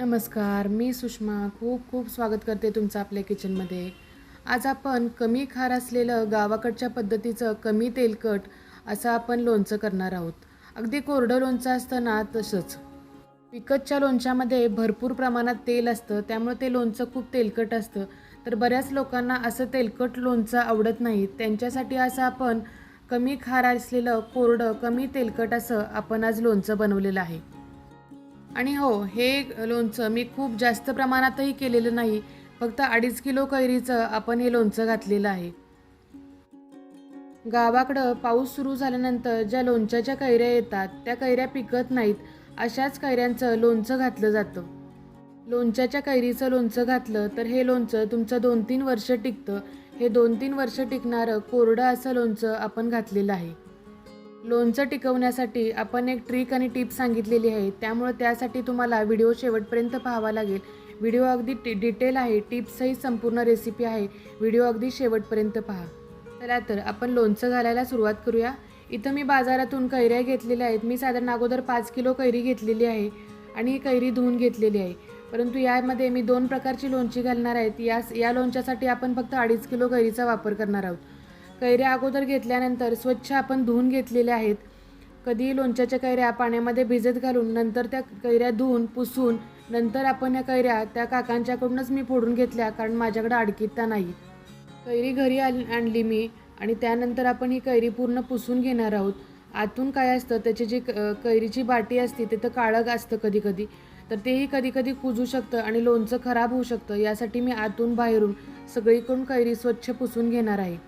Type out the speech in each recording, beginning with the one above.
नमस्कार मी सुषमा. खूप खूप स्वागत करते तुमचं आपल्या किचनमध्ये. आज आपण कमी खार असलेलं गावाकडच्या पद्धतीचं कमी तेलकट असं आपण लोणचं करणार आहोत. अगदी कोरडं लोणचं असतं ना तसंच. विकतच्या लोणच्यामध्ये भरपूर प्रमाणात तेल असतं त्यामुळे ते लोणचं खूप तेलकट असतं. तर बऱ्याच लोकांना असं तेलकट लोणचं आवडत नाही. त्यांच्यासाठी असं आपण कमी खार असलेलं कोरडं कमी तेलकट असं आपण आज लोणचं बनवलेलं आहे. आणि हो हे लोणचं मी खूप जास्त प्रमाणातही केलेलं नाही. फक्त अडीच किलो कैरीचं आपण हे लोणचं घातलेलं आहे. गावाकडं पाऊस सुरू झाल्यानंतर ज्या लोणच्याच्या कैऱ्या येतात त्या कैऱ्या पिकत नाहीत अशाच कैऱ्यांचं लोणचं घातलं जातं. लोणच्याच्या कैरीचं लोणचं घातलं तर हे लोणचं तुमचं दोन तीन वर्ष टिकतं. हे दोन तीन वर्ष टिकणारं कोरडं असं लोणचं आपण घातलेलं आहे. लोणचं टिकवण्यासाठी आपण एक ट्रिक आणि टिप सांगितलेली आहे. त्यामुळे त्यासाठी तुम्हाला व्हिडिओ शेवटपर्यंत पाहावा लागेल. व्हिडिओ अगदी टि डिटेल आहे टिप्सही संपूर्ण रेसिपी आहे. व्हिडिओ अगदी शेवटपर्यंत पहा. चला तर आपण लोणचं घालायला सुरुवात करूया. इथं मी बाजारातून कैऱ्या घेतलेल्या आहेत. मी साधारण अगोदर पाच किलो कैरी घेतलेली आहे आणि ही कैरी धुवून घेतलेली आहे. परंतु यामध्ये मी दोन प्रकारची लोणची घालणार आहेत या या लोणच्यासाठी आपण फक्त अडीच किलो कैरीचा वापर करणार आहोत. कैऱ्या अगोदर घेतल्यानंतर स्वच्छ आपण धुवून घेतलेल्या आहेत. कधी लोणच्याच्या कैऱ्या पाण्यामध्ये भिजत घालून नंतर त्या कैऱ्या धुवून पुसून नंतर आपण या कैऱ्या त्या काकांच्याकडूनच मी फोडून घेतल्या कारण माझ्याकडे अडकिता नाही. कैरी घरी आल आणली मी आणि त्यानंतर आपण ही कैरी पूर्ण पुसून घेणार आहोत. आतून काय असतं त्याची जी क- कैरीची बाटी असते तिथं काळग असतं कधी कधी तर तेही कधी कधी कुजू शकतं आणि लोणचं खराब होऊ शकतं यासाठी मी आतून बाहेरून सगळीकडून कैरी स्वच्छ पुसून घेणार आहे.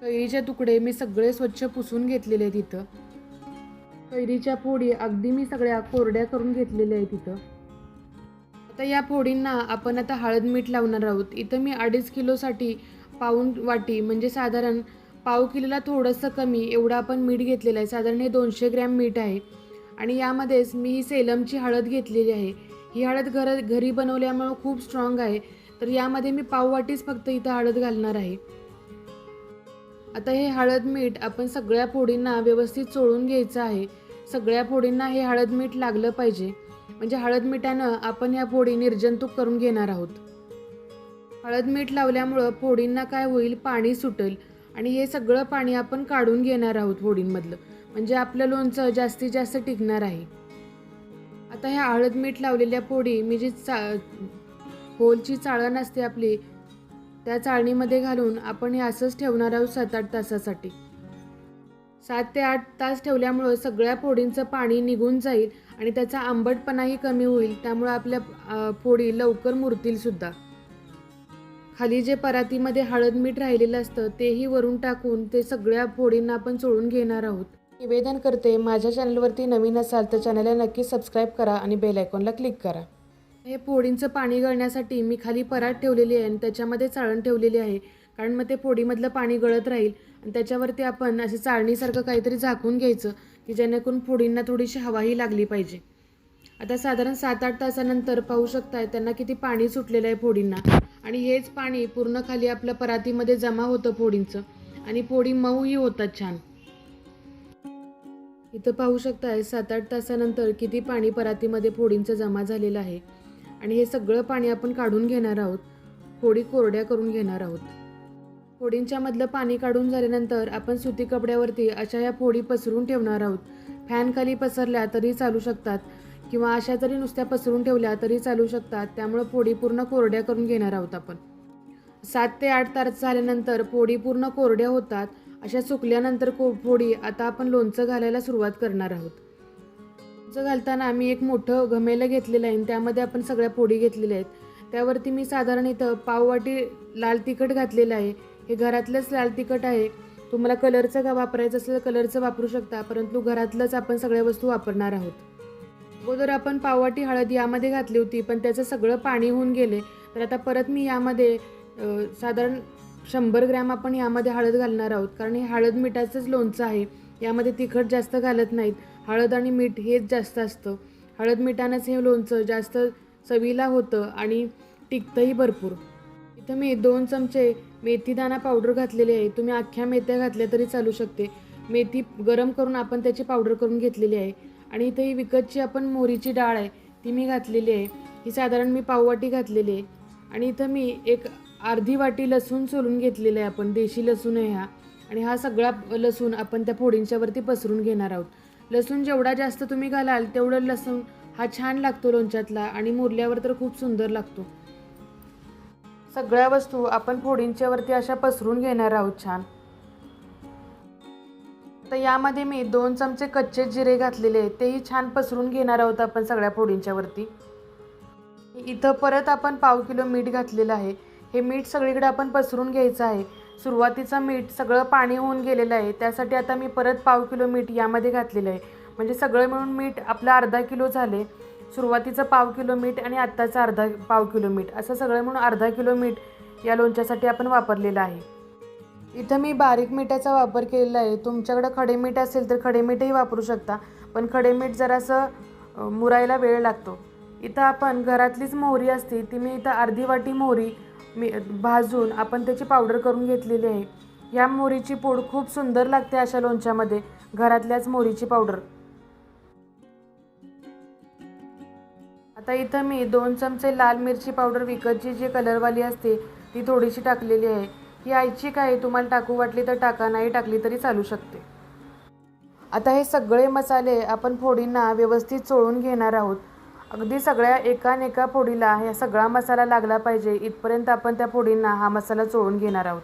कैरीचे तुकडे मी सगळे स्वच्छ पुसून घेतलेले आहेत तिथं कैरीच्या फोडी अगदी मी सगळ्या कोरड्या करून घेतलेल्या आहेत तिथं आता या फोडींना आपण आता हळद मीठ लावणार आहोत. इथं मी अडीच किलोसाठी पाऊन वाटी म्हणजे साधारण पाव किलोला थोडंसं कमी एवढं आपण मीठ घेतलेलं आहे. साधारण हे दोनशे ग्रॅम मीठ आहे. आणि यामध्येच मी ही सेलमची हळद घेतलेली आहे. ही हळद घर घरी बनवल्यामुळं खूप स्ट्रॉंग आहे. तर यामध्ये मी पाव वाटीच फक्त इथं हळद घालणार आहे. आता हे हळद मीठ आपण सगळ्या फोडींना व्यवस्थित चोळून घ्यायचं आहे. सगळ्या फोडींना हे हळद मीठ लागलं पाहिजे. म्हणजे हळद मिठानं आपण या फोडी निर्जंतुक करून घेणार आहोत. हळद मीठ लावल्यामुळं फोडींना काय होईल? पाणी सुटेल. आणि हे सगळं पाणी आपण काढून घेणार आहोत फोडींमधलं. म्हणजे आपलं लोणचं जास्तीत जास्त टिकणार आहे. आता ह्या हळद मीठ लावलेल्या फोडी मी जी चा होलची चाळण असते आपली त्या चाळणीमध्ये घालून आपण हे असंच ठेवणार आहोत सात आठ तासासाठी. सात ते आठ तास ठेवल्यामुळं सगळ्या फोडींचं पाणी निघून जाईल आणि त्याचा आंबटपणाही कमी होईल त्यामुळं आपल्या फोडी लवकर मुरतील सुद्धा. खाली जे परातीमध्ये हळद मीठ राहिलेलं असतं तेही वरून टाकून ते सगळ्या फोडींना आपण चोळून घेणार आहोत. निवेदन करते माझ्या चॅनलवरती नवीन असाल तर चॅनलला नक्की सबस्क्राईब करा आणि बेल आयकॉनला क्लिक करा. हे फोडींचं पाणी गळण्यासाठी मी खाली परात ठेवलेली आहे आणि त्याच्यामध्ये चाळण ठेवलेली आहे. कारण मग ते फोडीमधलं पाणी गळत राहील आणि त्याच्यावरती आपण असे चाळणीसारखं काहीतरी झाकून घ्यायचं की जेणेकरून फोडींना थोडीशी हवाही लागली पाहिजे. आता साधारण सात आठ तासानंतर पाहू शकताय त्यांना किती पाणी सुटलेलं आहे फोडींना आणि हेच पाणी पूर्ण खाली आपल्या परातीमध्ये जमा होतं पोळींचं. आणि पोळी मऊही होतात छान. इथं पाहू शकताय सात आठ तासानंतर किती पाणी परातीमध्ये फोडींचं जमा झालेलं आहे. आणि हे सगळं पाणी आपण काढून घेणार आहोत. होडी कोरड्या करून घेणार आहोत. होडींच्यामधलं पाणी काढून झाल्यानंतर आपण सुती कपड्यावरती अशा या फोडी पसरून ठेवणार आहोत. फॅन खाली पसरल्या तरी चालू शकतात किंवा अशा जरी नुसत्या पसरून ठेवल्या तरी चालू शकतात. त्यामुळं फोडी पूर्ण कोरड्या करून घेणार आहोत आपण. सात ते आठ तास झाल्यानंतर फोडी पूर्ण कोरड्या होतात. अशा सुकल्यानंतर को फोडी आता आपण लोणचं घालायला सुरुवात करणार आहोत. लोणचं घालताना मी एक मोठं घमेलं घेतलेलं आहे आणि त्यामध्ये आपण सगळ्या पोडी घेतलेल्या आहेत. त्यावरती मी साधारण इथं पाववाटी लाल तिखट घातलेलं आहे. हे घरातलंच लाल तिखट आहे. तुम्हाला कलरचं का वापरायचं असेल तर कलरचं वापरू शकता परंतु घरातलंच आपण सगळ्या वस्तू वापरणार आहोत. अगोदर आपण पाववाटी हळद यामध्ये घातली होती पण त्याचं सगळं पाणी होऊन गेले. तर आता परत मी यामध्ये साधारण शंभर ग्रॅम आपण यामध्ये हळद घालणार आहोत. कारण हे हळद मिठाचंच लोणचं आहे. यामध्ये तिखट जास्त घालत नाहीत. हळद आणि मीठ हेच जास्त असतं. हळद मिठानंच हे लोणचं जास्त चवीला होतं आणि टिकतंही भरपूर. इथं मी दोन चमचे मेथीदाणा पावडर घातलेली आहे. तुम्ही अख्ख्या मेथ्या घातल्या तरी चालू शकते. मेथी गरम करून आपण त्याची पावडर करून घेतलेली आहे. आणि इथं ही विकतची आपण मोहरीची डाळ आहे ती मी घातलेली आहे. ही साधारण मी पाववाटी घातलेली आहे. आणि इथं मी एक अर्धी वाटी लसूण सोलून घेतलेला आहे आपण देशी लसूण आहे हा. आणि हा सगळा लसूण आपण त्या फोडींच्यावरती पसरून घेणार आहोत. लसूण जेवढा जास्त तुम्ही घालाल तेवढं लसूण हा छान लागतो लोणच्यातला आणि मुरल्यावर तर खूप सुंदर लागतो. सगळ्या वस्तू आपण फोडींच्यावरती अशा पसरून घेणार आहोत छान. तर यामध्ये मी दोन चमचे कच्चे जिरे घातलेले आहेत तेही छान पसरून घेणार आहोत आपण सगळ्या फोडींच्यावरती इथं परत आपण पाव किलो मीठ घातलेलं आहे. हे मीठ सगळीकडे आपण पसरून घ्यायचं आहे. सुरुवातीचं मीठ सगळं पाणी होऊन गेलेलं आहे. त्यासाठी आता मी परत पाव किलो मीठ यामध्ये घातलेलं आहे. म्हणजे सगळं मिळून मीठ आपलं अर्धा किलो झाले. सुरुवातीचं पाव किलो मीठ आणि आत्ताचं अर्धा पाव किलो मीठ. असं सगळं म्हणून अर्धा किलो मीठ या लोणच्यासाठी आपण वापरलेलं आहे. इथं मी बारीक मिठाचा वापर केलेला आहे. तुमच्याकडं खडे मीठ असेल तर खडे मीठही वापरू शकता. पण खडे मीठ जरासं मुरायला वेळ लागतो. इथं आपण घरातलीच मोहरी असते. ती मी इथं अर्धी वाटी मोहरी मी भाजून आपण त्याची पावडर करून घेतलेली आहे. या मोहरीची पूड खूप सुंदर लागते अशा लोणच्यामध्ये. घरातल्याच मोहरीची पावडर. आता इथं मी दोन चमचे लाल मिरची पावडर विकतची जी कलरवाली असते ती थोडीशी टाकलेली आहे. ही ऐच्छिक आहे तुम्हाला टाकू वाटली तर टाका नाही टाकली तरी चालू शकते. आता हे सगळे मसाले आपण फोडींना व्यवस्थित चोळून घेणार आहोत. अगदी सगळ्या एकान एका फोडीला हा सगळा मसाला लागला पाहिजे. इथपर्यंत आपण त्या फोडींना हा मसाला चोळून घेणार आहोत.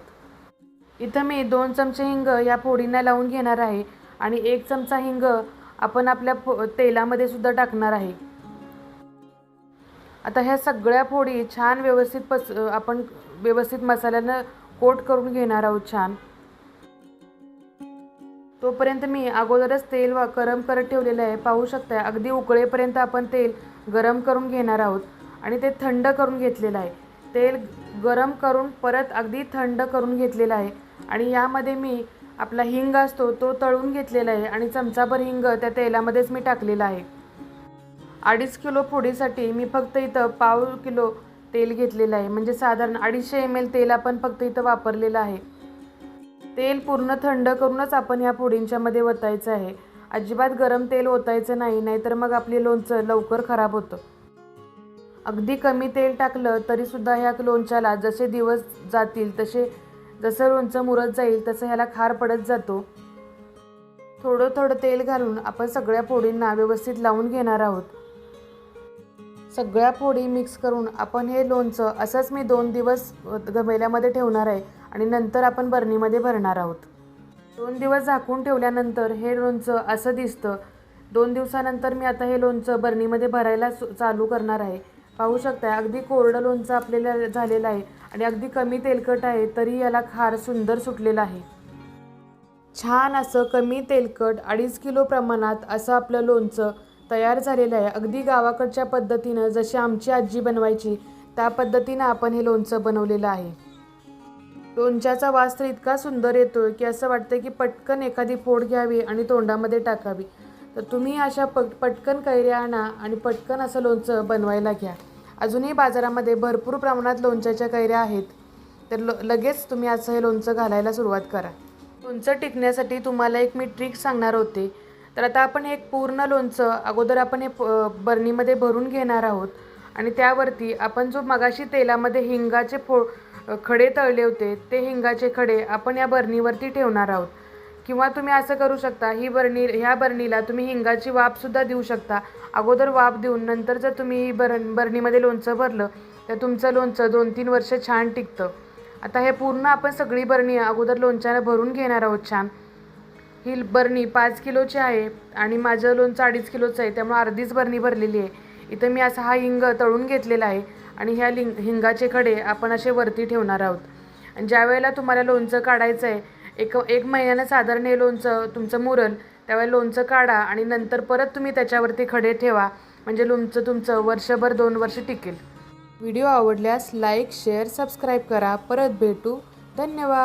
इथं मी दोन चमचे हिंग या फोडींना लावून घेणार आहे आणि एक चमचा हिंग आपण आपल्या फो तेलामध्ये सुद्धा टाकणार आहे. आता ह्या सगळ्या फोडी छान व्यवस्थित पस आपण व्यवस्थित मसाल्यानं कोट करून घेणार आहोत छान. तोपर्यंत मी अगोदरच तेल वा गरम करत ठेवलेलं आहे. पाहू शकता अगदी उकळेपर्यंत आपण तेल गरम करून घेणार आहोत आणि ते थंड करून घेतलेलं आहे. तेल गरम करून परत अगदी थंड करून घेतलेलं आहे आणि यामध्ये मी आपला हिंग असतो तो तळून घेतलेला आहे आणि चमचाभर हिंग त्या तेलामध्येच मी टाकलेला आहे. अडीच किलो फोडीसाठी मी फक्त इथं पाव किलो तेल घेतलेलं आहे. म्हणजे साधारण अडीचशे एम एल तेल आपण फक्त इथं वापरलेलं आहे. तेल पूर्ण थंड करूनच आपण या फोडींच्यामध्ये ओतायचं आहे. अजिबात गरम तेल ओतायचं नाही नाहीतर मग आपले लोणचं लवकर खराब होतं. अगदी कमी तेल टाकलं तरीसुद्धा ह्या लोणच्याला जसे दिवस जातील तसे जसं लोणचं मुरत जाईल तसं ह्याला खार पडत जातो. थोडं थोडं तेल घालून आपण सगळ्या फोडींना व्यवस्थित लावून घेणार आहोत. सगळ्या फोडी मिक्स करून आपण हे लोणचं असंच मी दोन दिवस गमेल्यामध्ये ठेवणार आहे आणि नंतर आपण बरणीमध्ये भरणार आहोत. दोन दिवस झाकून ठेवल्यानंतर हे लोणचं असं दिसतं. दोन दिवसानंतर मी आता हे लोणचं बरणीमध्ये भरायला सु- चालू करणार आहे. पाहू शकता अगदी कोरडं लोणचं आपल्याला झालेलं आहे आणि अगदी कमी तेलकट आहे तरी याला खार सुंदर सुटलेलं आहे. छान असं कमी तेलकट अडीच किलो प्रमाणात असं आपलं लोणचं तयार झालेलं आहे. अगदी गावाकडच्या पद्धतीनं जशी आमची आजी बनवायची त्या पद्धतीनं आपण हे लोणचं बनवलेलं आहे. लोणच्याचा वास तर इतका सुंदर येतो की असं वाटतं की पटकन एखादी फोड घ्यावी आणि तोंडामध्ये टाकावी. तर तुम्ही अशा पट पटकन कैऱ्या आणा आणि पटकन असं लोणचं बनवायला घ्या. अजूनही बाजारामध्ये भरपूर प्रमाणात लोणच्याच्या कैऱ्या आहेत. तर ल लगेच तुम्ही असं हे लोणचं घालायला सुरुवात करा. लोणचं टिकण्यासाठी तुम्हाला एक मी ट्रिक सांगणार होते. तर आता आपण हे एक पूर्ण लोणचं अगोदर आपण हे प- बरणीमध्ये भरून घेणार आहोत. आणि त्यावरती आपण जो मगाशी तेलामध्ये हिंगाचे फो खडे तळले होते ते हिंगाचे खडे आपण या बरणीवरती ठेवणार आहोत. किंवा तुम्ही असं करू शकता ही बरणी ह्या बरणीला तुम्ही हिंगाची वाफसुद्धा देऊ शकता. अगोदर वाफ देऊन नंतर जर तुम्ही ही बरण बरणीमध्ये लोणचं भरलं तर तुमचं लोणचं दोन तीन वर्ष छान टिकतं. आता हे पूर्ण आपण सगळी बरणी अगोदर लोणच्यानं भरून घेणार आहोत छान. ही बरणी पाच किलोची आहे आणि माझं लोणचं अडीच किलोचं आहे त्यामुळे अर्धीच बरणी भरलेली आहे. इथं मी असा हा हिंग तळून घेतलेला आहे आणि ह्या लिंग हिंगाचे खडे आपण असे वरती ठेवणार आहोत. आणि ज्या वेळेला तुम्हाला लोणचं काढायचं आहे एक एक महिन्यानं साधारण हे लोणचं तुमचं मुरल त्यावेळेला लोणचं काढा आणि नंतर परत तुम्ही त्याच्यावरती खडे ठेवा म्हणजे लोणचं तुमचं वर्षभर दोन वर्ष टिकेल. व्हिडिओ आवडल्यास लाईक शेअर सबस्क्राईब करा. परत भेटू. धन्यवाद.